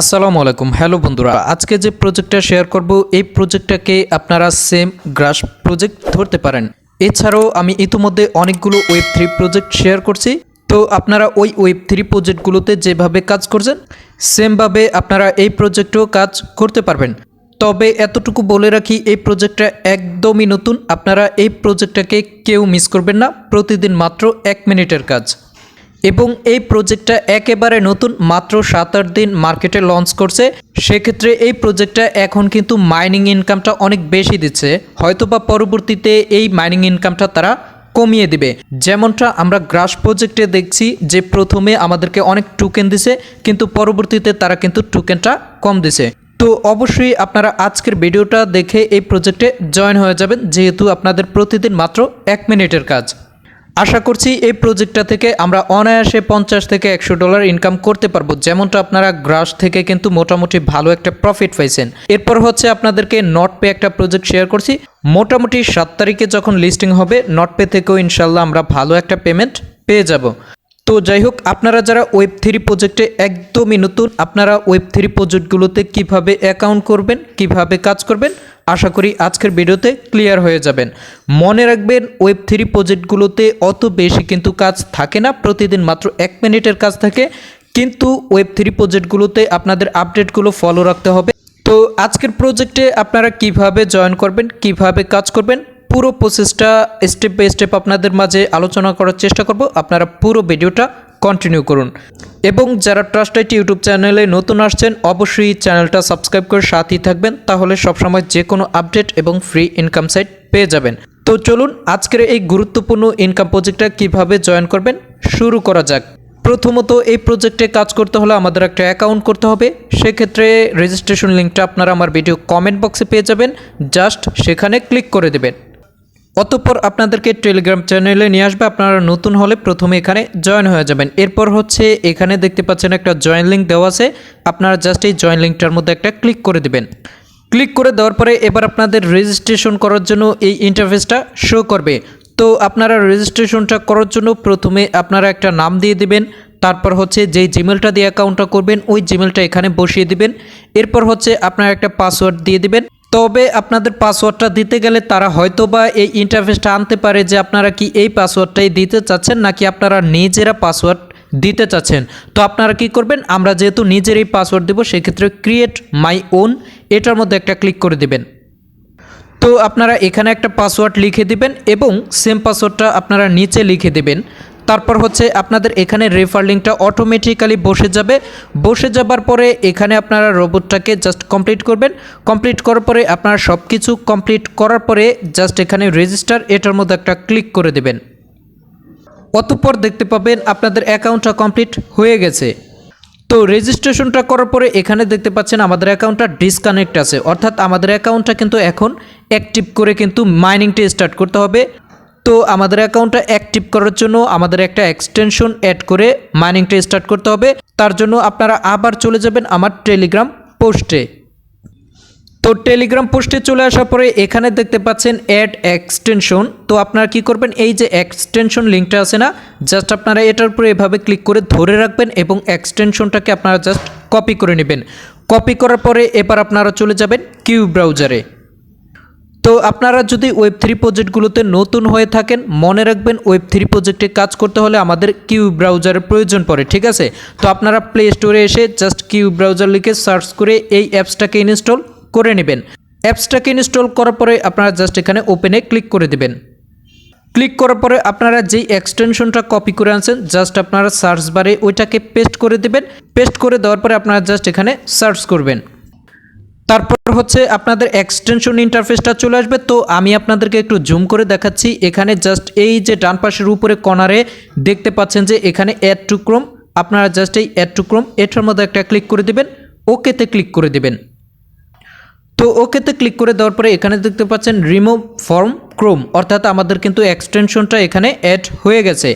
আসসালামু আলাইকুম। হ্যালো বন্ধুরা, আজকে যে প্রজেক্টটা শেয়ার করব, এই প্রজেক্টটাকে আপনারা সেম গ্রাস প্রজেক্ট ধরতে পারেন। এছাড়াও আমি ইতিমধ্যে অনেকগুলো ওয়েব থ্রি প্রজেক্ট শেয়ার করছি। তো আপনারা ওই ওয়েব থ্রি প্রজেক্টগুলোতে যেভাবে কাজ করছেন সেমভাবে আপনারা এই প্রজেক্টেও কাজ করতে পারবেন। তবে এতটুকু বলে রাখি, এই প্রজেক্টটা একদমই নতুন। আপনারা এই প্রজেক্টটাকে কেউ মিস করবেন না। প্রতিদিন মাত্র এক মিনিটের কাজ। এবং এই প্রজেক্টটা একেবারে নতুন, মাত্র সাত আট দিন মার্কেটে লঞ্চ করছে। সেক্ষেত্রে এই প্রজেক্টটা এখন কিন্তু মাইনিং ইনকামটা অনেক বেশি দিচ্ছে। হয়তোবা পরবর্তীতে এই মাইনিং ইনকামটা তারা কমিয়ে দিবে। যেমনটা আমরা গ্রাস প্রজেক্টে দেখছি যে প্রথমে আমাদেরকে অনেক টোকেন দিছে, কিন্তু পরবর্তীতে তারা কিন্তু টোকেনটা কম দিছে। তো অবশ্যই আপনারা আজকের ভিডিওটা দেখে এই প্রজেক্টে জয়েন হয়ে যাবেন, যেহেতু আপনাদের প্রতিদিন মাত্র এক মিনিটের কাজ। আশা করছি এই প্রজেক্টটা থেকে আমরা অনায়াসে পঞ্চাশ থেকে একশো ডলার ইনকাম করতে পারব। যেমনটা আপনারা গ্রাস থেকে কিন্তু মোটামুটি ভালো একটা প্রফিট পাইছেন। এরপর হচ্ছে আপনাদেরকে নট পে একটা প্রজেক্ট শেয়ার করছি। মোটামুটি সাত তারিখে যখন লিস্টিং হবে নট পে থেকেও ইনশাল্লাহ আমরা ভালো একটা পেমেন্ট পেয়ে যাব। তো যাই হোক, আপনারা যারা ওয়েব থ্রি প্রজেক্টে একদমই নতুন, আপনারা ওয়েব থ্রি প্রজেক্টগুলোতে কীভাবে অ্যাকাউন্ট করবেন, কীভাবে কাজ করবেন, আশা করি আজকের ভিডিওতে ক্লিয়ার হয়ে যাবেন। মনে রাখবেন ওয়েব থ্রি প্রজেক্টগুলোতে অত বেশি কিন্তু কাজ থাকে না, প্রতিদিন মাত্র এক মিনিটের কাজ থাকে, কিন্তু ওয়েব থ্রি প্রজেক্টগুলোতে আপনাদের আপডেটগুলো ফলো রাখতে হবে। তো আজকের প্রজেক্টে আপনারা কীভাবে জয়েন করবেন, কীভাবে কাজ করবেন পুরো প্রসেসটা স্টেপ বাই স্টেপ আপনাদের মাঝে আলোচনা করার চেষ্টা করব। আপনারা পুরো ভিডিওটা কন্টিনিউ করুন। এবং যারা ট্রাস্ট আইটি ইউটিউব চ্যানেলে নতুন আসছেন, অবশ্যই চ্যানেলটা সাবস্ক্রাইব করে সাথেই থাকবেন। তাহলে সবসময় যে কোনো আপডেট এবং ফ্রি ইনকাম সাইট পেয়ে যাবেন। তো চলুন, আজকের এই গুরুত্বপূর্ণ ইনকাম প্রজেক্টটা কীভাবে জয়েন করবেন, শুরু করা যাক। প্রথমত এই প্রজেক্টে কাজ করতে হলে আমাদের একটা অ্যাকাউন্ট করতে হবে। সেক্ষেত্রে রেজিস্ট্রেশন লিঙ্কটা আপনারা আমার ভিডিও কমেন্ট বক্সে পেয়ে যাবেন। জাস্ট সেখানে ক্লিক করে দেবেন। অতঃপর আপনাদেরকে টেলিগ্রাম চ্যানেলে নিয়ে আসবে। আপনারা নতুন হলে প্রথমে এখানে জয়েন হয়ে যাবেন। এরপর হচ্ছে এখানে দেখতে পাচ্ছেন একটা জয়েন লিঙ্ক দেওয়া আছে। আপনারা জাস্ট এই জয়েন লিঙ্কটার মধ্যে একটা ক্লিক করে দেবেন। ক্লিক করে দেওয়ার পরে এবার আপনাদের রেজিস্ট্রেশন করার জন্য এই ইন্টারফেসটা শো করবে। তো আপনারা রেজিস্ট্রেশনটা করার জন্য প্রথমে আপনারা একটা নাম দিয়ে দিবেন। তারপর হচ্ছে যেই জিমেলটা দিয়ে অ্যাকাউন্টটা করবেন, ওই জিমেলটা এখানে বসিয়ে দিবেন। এরপর হচ্ছে আপনারা একটা পাসওয়ার্ড দিয়ে দিবেন। তবে আপনাদের পাসওয়ার্ডটা দিতে গেলে তারা হয়তো বা এই ইন্টারফেসটা আনতে পারে যে আপনারা কি এই পাসওয়ার্ডটাই দিতে চাচ্ছেন নাকি আপনারা নিজেরা পাসওয়ার্ড দিতে চাচ্ছেন। তো আপনারা কি করবেন? আমরা যেহেতু নিজের এই পাসওয়ার্ড দেবো, সেক্ষেত্রে ক্রিয়েট মাই ওন এটার মধ্যে একটা ক্লিক করে দিবেন। তো আপনারা এখানে একটা পাসওয়ার্ড লিখে দিবেন এবং সেম পাসওয়ার্ডটা আপনারা নিচে লিখে দিবেন। তারপর হচ্ছে আপনাদের এখানে রেফার লিঙ্কটা অটোমেটিক্যালি বসে যাবে। বসে যাবার পরে এখানে আপনারা রোবটটাকে জাস্ট কমপ্লিট করবেন। কমপ্লিট করার পরে আপনারা সব কিছু কমপ্লিট করার পরে জাস্ট এখানে রেজিস্টার এটার মধ্যে একটা ক্লিক করে দেবেন। অতঃপর দেখতে পাবেন আপনাদের অ্যাকাউন্টটা কমপ্লিট হয়ে গেছে। তো রেজিস্ট্রেশনটা করার পরে এখানে দেখতে পাচ্ছেন আমাদের অ্যাকাউন্টটা ডিসকানেক্ট আছে। অর্থাৎ আমাদের অ্যাকাউন্টটা কিন্তু এখন অ্যাক্টিভ করে কিন্তু মাইনিংটা স্টার্ট করতে হবে। তো আমাদের অ্যাকাউন্টটা অ্যাক্টিভ করার জন্য আমাদের একটা এক্সটেনশন অ্যাড করে মাইনিংটা স্টার্ট করতে হবে। তার জন্য আপনারা আবার চলে যাবেন আমার টেলিগ্রাম পোস্টে। তো টেলিগ্রাম পোস্টে চলে আসার পরে এখানে দেখতে পাচ্ছেন অ্যাড এক্সটেনশন। তো আপনারা কি করবেন? এই যে এক্সটেনশন লিঙ্কটা আছে না, জাস্ট আপনারা এটার উপরে এভাবে ক্লিক করে ধরে রাখবেন এবং এক্সটেনশনটাকে আপনারা জাস্ট কপি করে নেবেন। কপি করার পরে এবার আপনারা চলে যাবেন কিউ ব্রাউজারে। তো আপনারা যদি ওয়েব থ্রি প্রজেক্টগুলোতে নতুন হয়ে থাকেন, মনে রাখবেন ওয়েব থ্রি প্রজেক্টে কাজ করতে হলে আমাদের কিউ ব্রাউজারের প্রয়োজন পড়ে, ঠিক আছে? তো আপনারা প্লে স্টোরে এসে জাস্ট কিউ ব্রাউজার লিখে সার্চ করে এই অ্যাপসটাকে ইনস্টল করে নেবেন। অ্যাপসটাকে ইনস্টল করার পরে আপনারা জাস্ট এখানে ওপেনে ক্লিক করে দেবেন। ক্লিক করার পরে আপনারা যেই এক্সটেনশনটা কপি করে আনছেন জাস্ট আপনারা সার্চ বারে ওইটাকে পেস্ট করে দেবেন। পেস্ট করে দেওয়ার পরে আপনারা জাস্ট এখানে সার্চ করবেন। তারপর হচ্ছে আপনাদের এক্সটেনশন ইন্টারফেসটা চলে আসবে। তো আমি আপনাদেরকে একটু জুম করে দেখাচ্ছি। এখানে জাস্ট এই যে ডান পাশের উপরে কর্নারে দেখতে পাচ্ছেন যে এখানে অ্যাড টু ক্রোম আপনারা জাস্ট এই অ্যাড টু ক্রোম এটার মধ্যে একটা ক্লিক করে দেবেন ওকেতে ক্লিক করে দেবেন। তো ওকেতে ক্লিক করে দেওয়ার পরে এখানে দেখতে পাচ্ছেন রিমুভ ফর্ম ক্রোম অর্থাৎ আমাদের কিন্তু এক্সটেনশনটা এখানে অ্যাড হয়ে গেছে।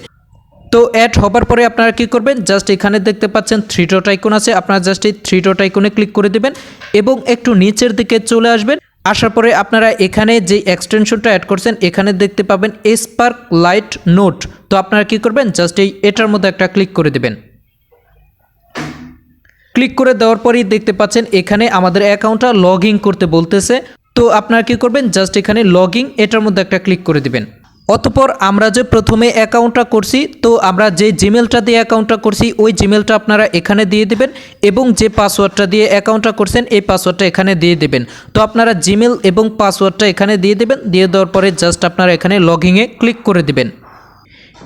তো অ্যাড হবার পরে আপনারা কি করবেন? জাস্ট এখানে দেখতে পাচ্ছেন থ্রি ডট আইকন আছে। আপনারা জাস্ট এই থ্রি ডট আইকনে ক্লিক করে দেবেন এবং একটু নিচের দিকে চলে আসবেন। আসার পরে আপনারা এখানে যে এক্সটেনশনটা অ্যাড করছেন, এখানে দেখতে পাবেন স্পার্ক লাইট নোট তো আপনারা কি করবেন? জাস্ট এই এটার মধ্যে একটা ক্লিক করে দেবেন। ক্লিক করে দেওয়ার পরেই দেখতে পাচ্ছেন এখানে আমাদের অ্যাকাউন্টটা লগ করতে বলতেছে। তো আপনারা কি করবেন? জাস্ট এখানে লগ এটার মধ্যে একটা ক্লিক করে দিবেন। অতপর আমরা যে প্রথমে অ্যাকাউন্টটা করছি, তো আমরা যে জিমেলটা দিয়ে অ্যাকাউন্টটা করছি, ওই জিমেলটা আপনারা এখানে দিয়ে দেবেন এবং যে পাসওয়ার্ডটা দিয়ে অ্যাকাউন্টটা করছেন, এই পাসওয়ার্ডটা এখানে দিয়ে দেবেন। তো আপনারা জিমেল এবং পাসওয়ার্ডটা এখানে দিয়ে দেবেন, দিয়ে দেওয়ার পরে জাস্ট আপনারা এখানে লগিংয়ে ক্লিক করে দেবেন।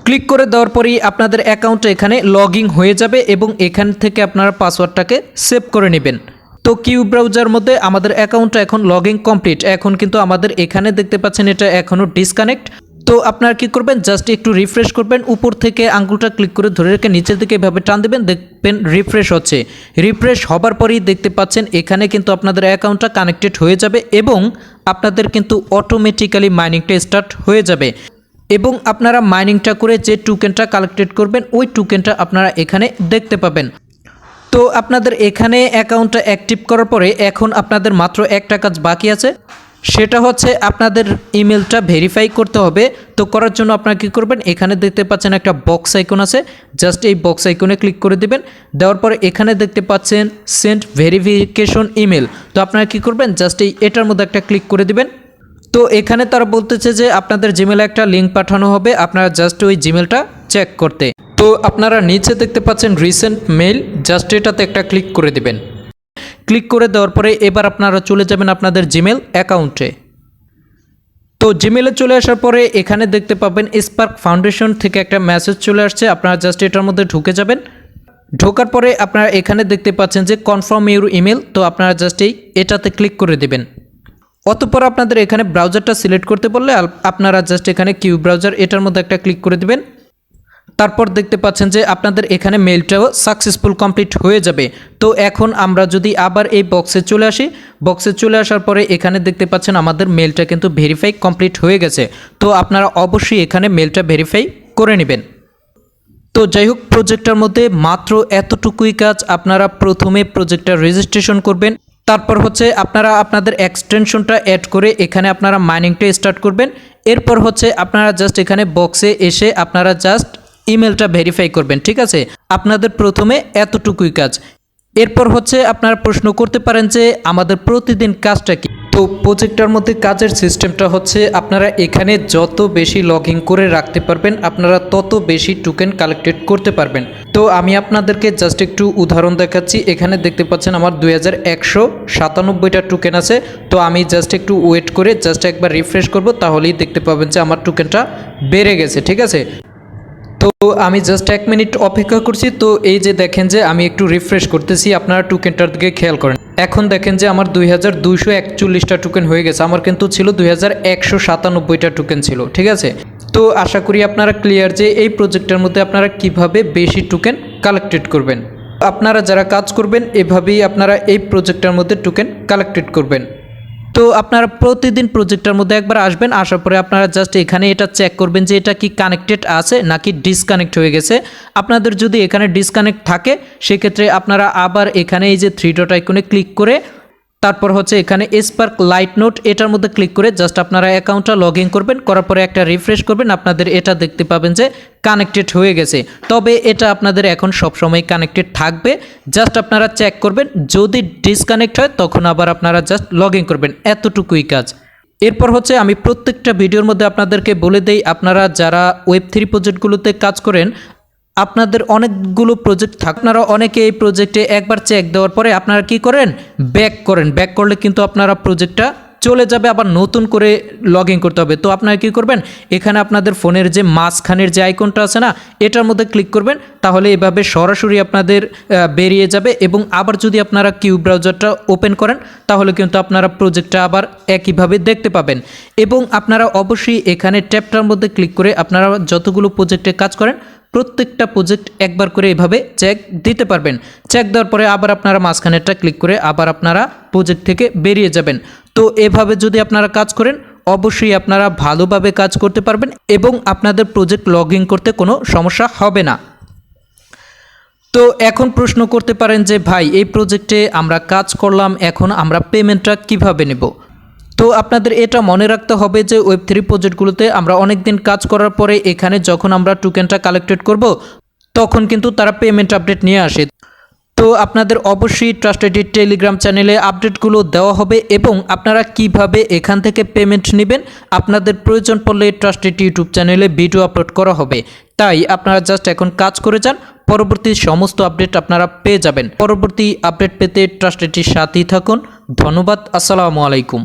ক্লিক করে দেওয়ার পরেই আপনাদের অ্যাকাউন্টটা এখানে লগ হয়ে যাবে এবং এখান থেকে আপনারা পাসওয়ার্ডটাকে সেভ করে নেবেন। তো কিউ ব্রাউজার মধ্যে আমাদের অ্যাকাউন্টটা এখন লগ কমপ্লিট এখন কিন্তু আমাদের এখানে দেখতে পাচ্ছেন, এটা এখনও ডিসকানেক্ট তো আপনারা কি করবেন? জাস্ট একটু রিফ্রেশ করবেন। উপর থেকে আঙ্গুলটা ক্লিক করে ধরে রেখে নিচের দিকে এভাবে টান দেবেন। দেখবেন রিফ্রেশ হচ্ছে। রিফ্রেশ হবার পরেই দেখতে পাচ্ছেন এখানে কিন্তু আপনাদের অ্যাকাউন্টটা কানেক্টেড হয়ে যাবে এবং আপনাদের কিন্তু অটোমেটিক্যালি মাইনিংটা স্টার্ট হয়ে যাবে। এবং আপনারা মাইনিংটা করে যে টুকেনটা কালেক্টেড করবেন, ওই টুকেনটা আপনারা এখানে দেখতে পাবেন। তো আপনাদের এখানে অ্যাকাউন্টটা অ্যাক্টিভ করার পরে এখন আপনাদের মাত্র একটা কাজ বাকি আছে। সেটা হচ্ছে আপনাদের ইমেলটা ভেরিফাই করতে হবে। তো করার জন্য আপনারা কী করবেন? এখানে দেখতে পাচ্ছেন একটা বক্স আইকন আছে। জাস্ট এই বক্স আইকনে ক্লিক করে দিবেন। দেওয়ার পরে এখানে দেখতে পাচ্ছেন সেন্ড ভেরিফিকেশন ইমেল তো আপনারা কী করবেন? জাস্ট এই এটার মধ্যে একটা ক্লিক করে দিবেন। তো এখানে তারা বলতেছে যে আপনাদের জিমেলে একটা লিঙ্ক পাঠানো হবে। আপনারা জাস্ট ওই জিমেলটা চেক করতে। তো আপনারা নিচে দেখতে পাচ্ছেন রিসেন্ট মেইল জাস্ট এটাতে একটা ক্লিক করে দিবেন। ক্লিক করে দেওয়ার পরে এবার আপনারা চলে যাবেন আপনাদের জিমেল অ্যাকাউন্টে। তো জিমেলে চলে আসার পরে এখানে দেখতে পাবেন স্পার্ক ফাউন্ডেশন থেকে একটা মেসেজ চলে আসছে। আপনারা জাস্ট এটার মধ্যে ঢুকে যাবেন। ঢোকার পরে আপনারা এখানে দেখতে পাচ্ছেন যে কনফার্ম ইউর ইমেল তো আপনারা জাস্ট এই এটাতে ক্লিক করে দেবেন। অতপর আপনাদের এখানে ব্রাউজারটা সিলেক্ট করতে বললে আপনারা জাস্ট এখানে কিউ ব্রাউজার এটার মধ্যে একটা ক্লিক করে দিবেন। তারপর দেখতে পাচ্ছেন যে আপনাদের এখানে মেলটাও সাকসেসফুল কমপ্লিট হয়ে যাবে। তো এখন আমরা যদি আবার এই বক্সে চলে আসি বক্সে চলে আসার পরে এখানে দেখতে পাচ্ছেন আমাদের মেলটা কিন্তু ভেরিফাই কমপ্লিট হয়ে গেছে। তো আপনারা অবশ্যই এখানে মেলটা ভেরিফাই করে নেবেন। তো যাই হোক প্রজেক্টটার মধ্যে মাত্র এতটুকুই কাজ, আপনারা প্রথমে প্রজেক্টটা রেজিস্ট্রেশন করবেন। তারপর হচ্ছে আপনারা আপনাদের এক্সটেনশনটা অ্যাড করে এখানে আপনারা মাইনিংটা স্টার্ট করবেন। এরপর হচ্ছে আপনারা জাস্ট এখানে বক্সে এসে আপনারা জাস্ট ইমেলটা ভেরিফাই করবেন, ঠিক আছে? আপনাদের প্রথমে এতটুকুই কাজ। এরপর হচ্ছে আপনারা প্রশ্ন করতে পারেন যে আমাদের প্রতিদিন কাজটা কি? তো প্রজেক্টটার মধ্যে কাজের সিস্টেমটা হচ্ছে আপনারা এখানে যত বেশি লগ করে রাখতে পারবেন, আপনারা তত বেশি টোকেন কালেক্টেড করতে পারবেন। তো আমি আপনাদেরকে জাস্ট একটু উদাহরণ দেখাচ্ছি। এখানে দেখতে পাচ্ছেন আমার দুই সাতানব্বইটা টোকেন আছে। তো আমি জাস্ট একটু ওয়েট করে জাস্ট একবার রিফ্রেশ করব, তাহলেই দেখতে পাবেন যে আমার টোকেনটা বেড়ে গেছে, ঠিক আছে? আমি জাস্ট এক মিনিট অপেক্ষা করছি। তো এই যে দেখেন যে আমি একটু রিফ্রেশ করতেছি, আপনারা টোকেনটার দিকে খেয়াল করেন। এখন দেখেন যে আমার দুই হাজার দুইশো একচল্লিশটা টোকেন হয়ে গেছে। আমার কিন্তু ছিল দুই হাজার একশো সাতানব্বইটা টোকেন ছিল, ঠিক আছে? তো আশা করি আপনারা ক্লিয়ার যে এই প্রজেক্টের মধ্যে আপনারা কীভাবে বেশি টোকেন কালেক্টেড করবেন। আপনারা যারা কাজ করবেন, এভাবেই আপনারা এই প্রজেক্টের মধ্যে টোকেন কালেক্টেড করবেন। তো আপনারা প্রতিদিন প্রজেক্টের মধ্যে একবার আসবেন, আসার পরে আপনারা জাস্ট এখানে এটা চেক করবেন যে এটা কি কানেক্টেড আছে নাকি ডিসকানেক্ট হয়ে গেছে। আপনাদের যদি এখানে ডিসকানেক্ট থাকে, সেক্ষেত্রে আপনারা আবার এখানে এই যে থ্রি ডট আইকনে ক্লিক করে তারপর হচ্ছে এখানে স্পার্ক লাইট নোট এটার মধ্যে ক্লিক করে জাস্ট আপনারা অ্যাকাউন্টটা লগ ইন করবেন, করার পরে একটা রিফ্রেশ করবেন, আপনাদের এটা দেখতে পাবেন যে কানেক্টেড হয়ে গেছে। তবে এটা আপনাদের এখন সবসময় কানেক্টেড থাকবে জাস্ট আপনারা চেক করবেন, যদি ডিসকানেক্ট হয়, তখন আবার আপনারা জাস্ট লগ ইন করবেন, এতটুকুই কাজ। এরপর হচ্ছে আমি প্রত্যেকটা ভিডিওর মধ্যে আপনাদেরকে বলে দেই, আপনারা যারা ওয়েব থ্রি প্রজেক্টগুলোতে কাজ করেন আপনাদের অনেকগুলো প্রজেক্ট থাক। আপনারা অনেকে এই প্রজেক্টে একবার চেক দেওয়ার পরে আপনারা কি করেন? ব্যাক করেন। ব্যাক করলে কিন্তু আপনারা প্রজেক্টটা চলে যাবে, আবার নতুন করে লগ ইন করতে হবে। তো আপনারা কি করবেন? এখানে আপনাদের ফোনের যে মাঝখানের যে আইকনটা আছে না, এটার মধ্যে ক্লিক করবেন। তাহলে এভাবে সরাসরি আপনাদের বেরিয়ে যাবে এবং আবার যদি আপনারা কিউ ব্রাউজারটা ওপেন করেন, তাহলে কিন্তু আপনারা প্রজেক্টটা আবার একইভাবে দেখতে পাবেন। এবং আপনারা অবশ্যই এখানে ট্যাপটার মধ্যে ক্লিক করে আপনারা যতগুলো প্রজেক্টে কাজ করেন প্রত্যেকটা প্রজেক্ট একবার করে এভাবে চেক দিতে পারবেন। চেক দেওয়ার পরে আবার আপনারা মাঝখানেরটা ক্লিক করে আবার আপনারা প্রজেক্ট থেকে বেরিয়ে যাবেন। তো এভাবে যদি আপনারা কাজ করেন, অবশ্যই আপনারা ভালোভাবে কাজ করতে পারবেন এবং আপনাদের প্রজেক্ট লগ করতে কোনো সমস্যা হবে না। তো এখন প্রশ্ন করতে পারেন যে, ভাই, এই প্রজেক্টে আমরা কাজ করলাম, এখন আমরা পেমেন্টটা কীভাবে নেব? তো আপনাদের এটা মনে রাখতে হবে যে ওয়েব থ্রি প্রজেক্টগুলোতে আমরা অনেক দিন কাজ করার পরে এখানে যখন আমরা টোকেনটা কালেক্টেড করব, তখন কিন্তু তারা পেমেন্ট আপডেট নিয়ে আসে। তো আপনাদের অবশ্যই ট্রাস্টেড টেলিগ্রাম চ্যানেলে আপডেটগুলো দেওয়া হবে এবং আপনারা কীভাবে এখান থেকে পেমেন্ট নেবেন, আপনাদের প্রয়োজন পড়লে ট্রাস্টেড ইউটিউব চ্যানেলে ভিডিও আপলোড করা হবে। তাই আপনারা জাস্ট এখন কাজ করে যান, পরবর্তী সমস্ত আপডেট আপনারা পেয়ে যাবেন। পরবর্তী আপডেট পেতে ট্রাস্টেডটির সাথেই থাকুন। ধন্যবাদ, আসসালামু আলাইকুম।